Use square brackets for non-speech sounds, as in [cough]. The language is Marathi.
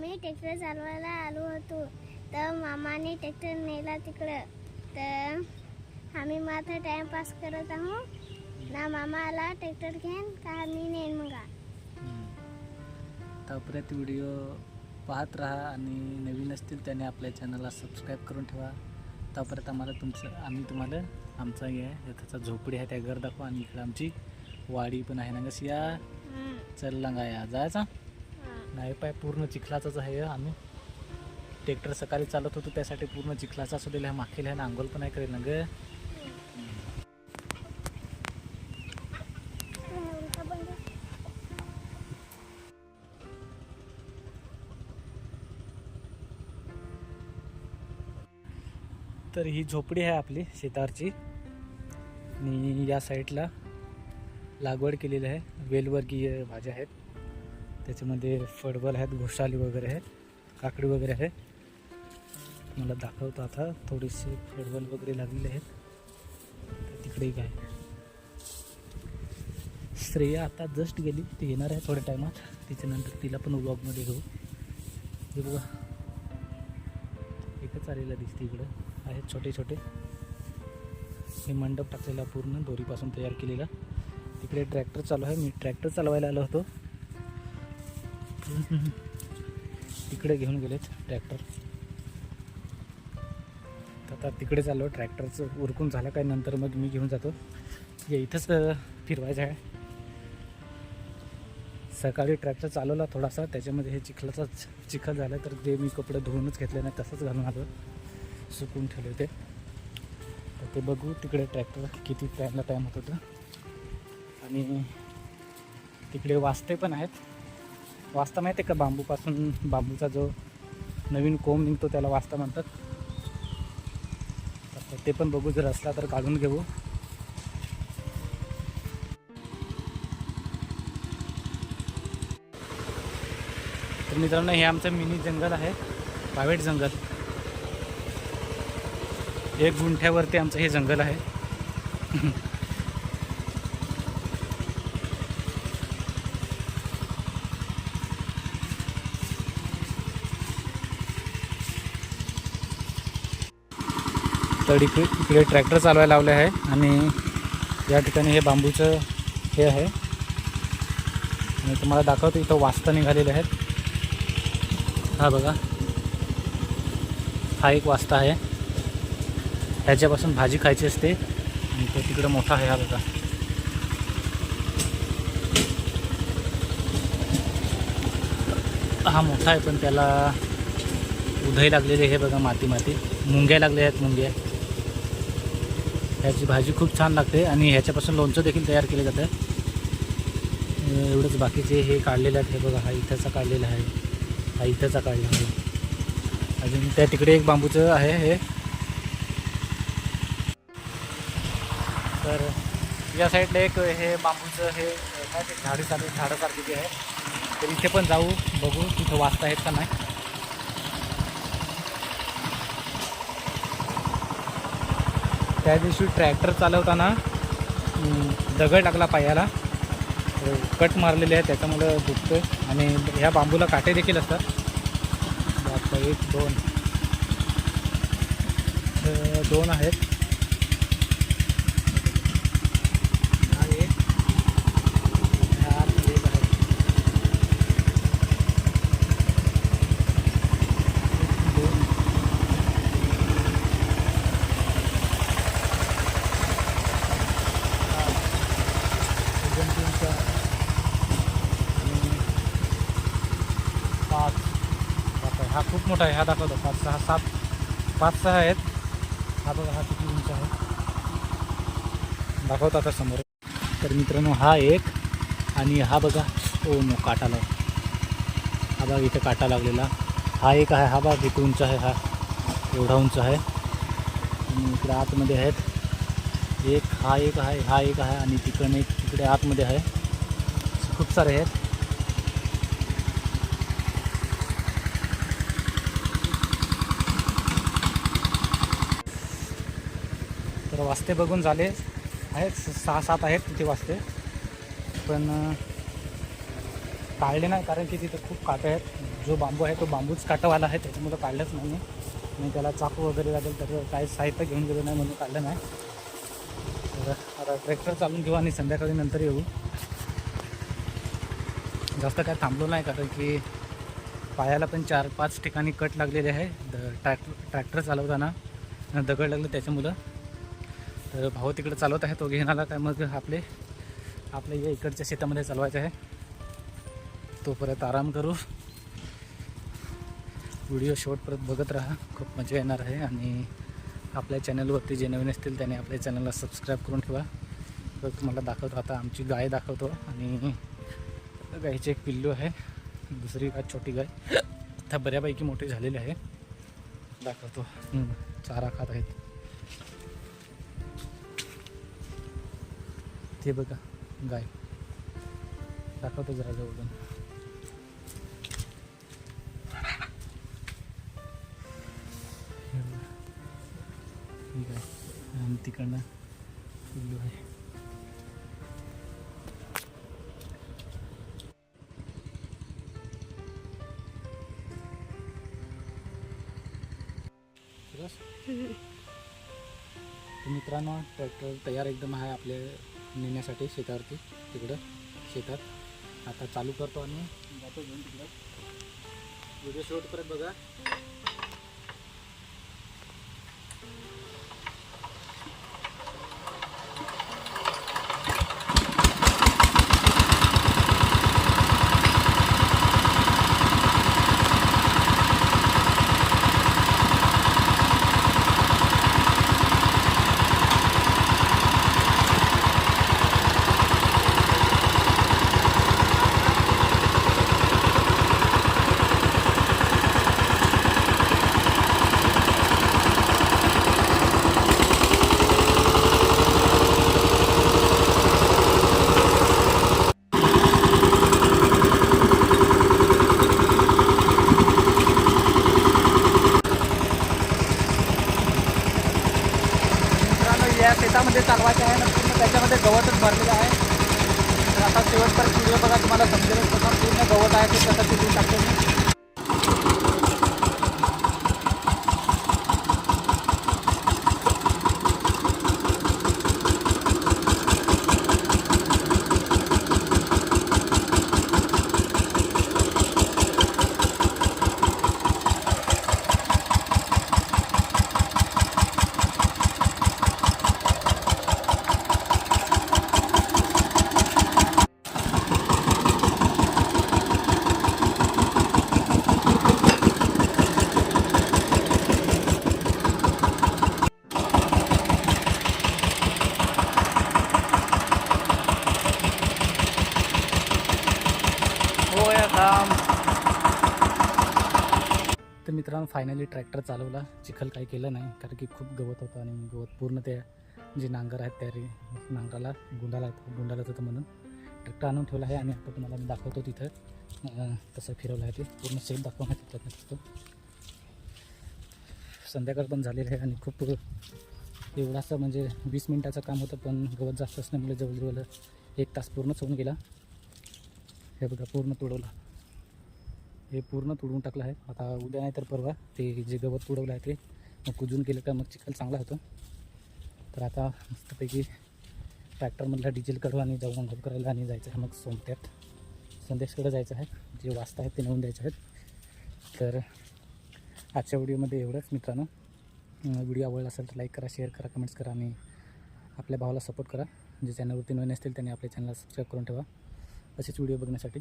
आम्ही ट्रॅक्टर चालवायला आलो होतो. तर मामाने ट्रॅक्टर नेला तिकडं. तर आम्ही मात्र टाइमपास करत आहोत. ना मामा आला ट्रॅक्टर घेऊन का मी नेन मग? तोपर्यंत व्हिडिओ पाहत राहा आणि नवीन असतील त्याने आपल्या चॅनलला सबस्क्राईब करून ठेवा. तोपर्यंत आम्हाला तुमचं आम्ही तुम्हाला आमचा हे आहे त्याचा झोपडी आहे त्या घर दाखवा आणि इकडं आमची वाडी पण आहे ना कशी या चल लांगा या जायचा? नाही पाय पूर्ण चिखलाचाच आहे आम्ही. ट्रॅक्टर सकाळी चालत होतो त्यासाठी पूर्ण चिखलाचा असू दिला माखेल आहे ना पण आहे करेल ना ग तर ही झोपडी आहे आपली शेतावरची. आणि या साईडला लागवड केलेली आहे वेलवर्गीय भाज्या आहेत. त्याच्यामध्ये फडबल आहेत घोसाली वगैरे आहेत काकडी वगैरे आहे. मला दाखवतो आता थोडीशी फडबल वगैरे लागलेले आहेत. तिकडे एक आहे. श्रेया आता जस्ट गेली ती येणार आहे थोड्या टायमात त्याच्यानंतर तिला पण व्लॉगमध्ये घेऊ. हे बघा. एकच आलेला दिसते इकडं. आहेत छोटे छोटे. हे मंडप टाकलेला पूर्ण दोरीपासून तयार केलेला. तिकडे ट्रॅक्टर चालू आहे. मी ट्रॅक्टर चालवायला आलो होतो. तिकडे घेऊन गेलेत ट्रॅक्टर. तर आता तिकडे चाललो ट्रॅक्टरचं उरकून झालं काय नंतर मग मी घेऊन जातो. हे इथंच फिरवायचं आहे. सकाळी ट्रॅक्टर चालवला थोडासा त्याच्यामध्ये हे चिखलाचाच चिखल झाला तर जे मी कपडे धुवूनच घेतले नाही तसंच घालून आलो सुकून ठेवले होते. तर ते बघू तिकडे ट्रॅक्टर किती टाईमला टाईम होत होतं. आणि तिकडे वाचते पण आहेत. वास्ता माहिती आहे का? बांबूपासून बांबूचा जो नवीन कोंब निघतो त्याला वास्ता म्हणतात. ते पण बघू जर असला तर काढून घेऊ. तर मित्रांनो हे आमचं मिनी जंगल आहे प्रायव्हेट जंगल. एक गुंठ्यावरती आमचं हे जंगल आहे. [laughs] तर इकडे इकडे ट्रॅक्टर चालवायला लावले आहे आणि या ठिकाणी हे बांबूचं हे आहे. आणि तुम्हाला दाखवतो इथं वास्ता निघालेले आहेत. हा बघा. हा एक वास्ता आहे. ह्याच्यापासून भाजी खायची असते. आणि तो तिकडं मोठा आहे हा बघा. हा मोठा आहे पण त्याला उधई लागलेली आहे बघा माती माती मुंग्या लागल्या आहेत मुंग्या. ह्याची भाजी खूप छान लागते आणि ह्याच्यापासून लोणचं देखील तयार केलं जातं. एवढंच बाकीचे हे काढलेले आहेत हे बघा हा इथंचा काढलेला आहे. हा इथंचा काढला आहे. अजून त्या तिकडे एक बांबूचं आहे हे. तर या साईडला एक हे बांबूचं हे काय ते झाडी झाडासारखे जे आहे. तर इथे पण जाऊ बघू तिथं वाचता आहेत का नाही. त्या दिवशी ट्रॅक्टर चालवताना दगड टाकला पायाला. हो, कट मारलेले आहे त्याच्यामुळं दुखतं आणि ह्या बांबूला काटे देखील असतात. बापा एक दोन. दोन आहेत हा एक हा आतमध्ये एक आहे दोन एकदम तीन चार आणि पाच बापरे, हा खूप मोठा आहे. हा दाखवतो. पाच सहा सात पाच सहा आहेत. हा बघा हा किती उंच आहे. दाखवतो आता समोर. तर मित्रांनो हा एक आणि हा बघा ओ नो काटा लाव. हा बघा इथे काटा लागलेला हा एक आहे हा बघा किती उंच आहे हा. एवढा उंच आहे. आणि इकडे आतमध्ये आहेत. एक हा एक आहे हा एक आहे आणि तिकडे एक तिकडे आतमध्ये आहे. खूप सारे आहेत. तर वास्ते बघून झाले. आहेत सहा सात आहेत तिथे वास्ते पण काढले नाही कारण की तिथं खूप काटे आहेत. जो बांबू आहे तो बांबूच काटावाला आहे त्याच्यामुळं काढलंच नाही आणि त्याला चाकू वगैरे लागेल तर काय साहित्य घेऊन गेलो नाही म्हणून काढलं नाही. तर आता ट्रॅक्टर चालून घेऊ आणि संध्याकाळी नंतर येऊ. जास्त काय थांबलो नाही कारण की पायाला पण चार पाच ठिकाणी कट लागलेले आहे. द ट्रॅक्टर ट्रॅक्टर चालवताना दगड लागलं त्याच्यामुळं. तर भाऊ तिकडे चालवत आहे तो घेऊन आला काय मग आपले आपल्या या इकडच्या शेतामध्ये चालवायचं आहे. तो परत आराम करू. व्हिडिओ शॉर्ट परत बघत राहा खूप मजा येणार आहे आणि आपल्या चॅनलवरती जे नवीन असतील त्याने आपल्या चॅनलला सबस्क्राईब करून ठेवा. तर तुम्हाला दाखवतो आता आमची गाय दाखवतो आणि गायचे एक पिल्लू आहे दुसरी गाय छोटी गाय. आता बऱ्यापैकी मोठी झालेली आहे. दाखवतो. चारा खात आहेत. ते बघा गाय. दाखवतो जरा जवळून. ही गाय. आणि तिकडनं पिल्लू आहे मित्रांनो ट्रॅक्टर तयार एकदम आहे आपल्या नेण्यासाठी शेतावरती तिकडं शेतात. आता चालू करतो आणि जातो घेऊन तिकडं. व्हिडिओ शूट करत बघा मित्रांनो या पाच आहे ना पूर्ण त्याच्यामध्ये गवतच भरलेलं आहे. तर आता शेवटपर्यंत व्हिडिओ बघा तुम्हाला समजेलच कसं पूर्ण गवत आहे ते कसं तिथून टाकतो मी हो या काम तर मित्रांनो फायनली ट्रॅक्टर चालवला. चिखल काही केलं नाही कारण की खूप गवत होतं आणि गवत पूर्ण त्या जे नांगर आहेत त्या रे नांगराला गुंडाला गुंडाला होतं म्हणून. ट्रॅक्टर आणून ठेवला आहे आणि आता तुम्हाला मी दाखवतो तिथं. तसं फिरवलं आहे ते. पूर्ण सेफ दाखवण्याचा प्रयत्न करतो संध्याकाळ पण झालेलं आहे आणि खूप एवढासा म्हणजे वीस मिनटाचं काम होतं पण गवत जास्त असल्यामुळे जवळजवळ एक तास पूर्णच होऊन गेला. हे बघा पूर्ण तुडवलं. हे पूर्ण तुडवून टाकलं आहे. आता उद्या नाही तर परवा ते जे गवत तुडवलं आहे ते मग कुजून केलं का मग चिखल चांगला होतो. तर आता मस्तपैकी ट्रॅक्टरमधला डिझेल काढू आणि जाऊन अंघोळ करायला आणि जायचं आहे मग सोमट्यात संदेशकडे जायचं आहे. जे वाचता आहेत ते नेऊन द्यायचे आहेत. तर आजच्या व्हिडिओमध्ये एवढंच मित्रांनो. व्हिडिओ आवडला असेल तर लाईक करा शेअर करा कमेंट्स करा आणि आपल्या भावाला सपोर्ट करा. जे चॅनलवरती नवीन असतील त्यांनी आपल्या चॅनलला सबस्क्राईब करून ठेवा. असेच व्हिडिओ बघण्यासाठी.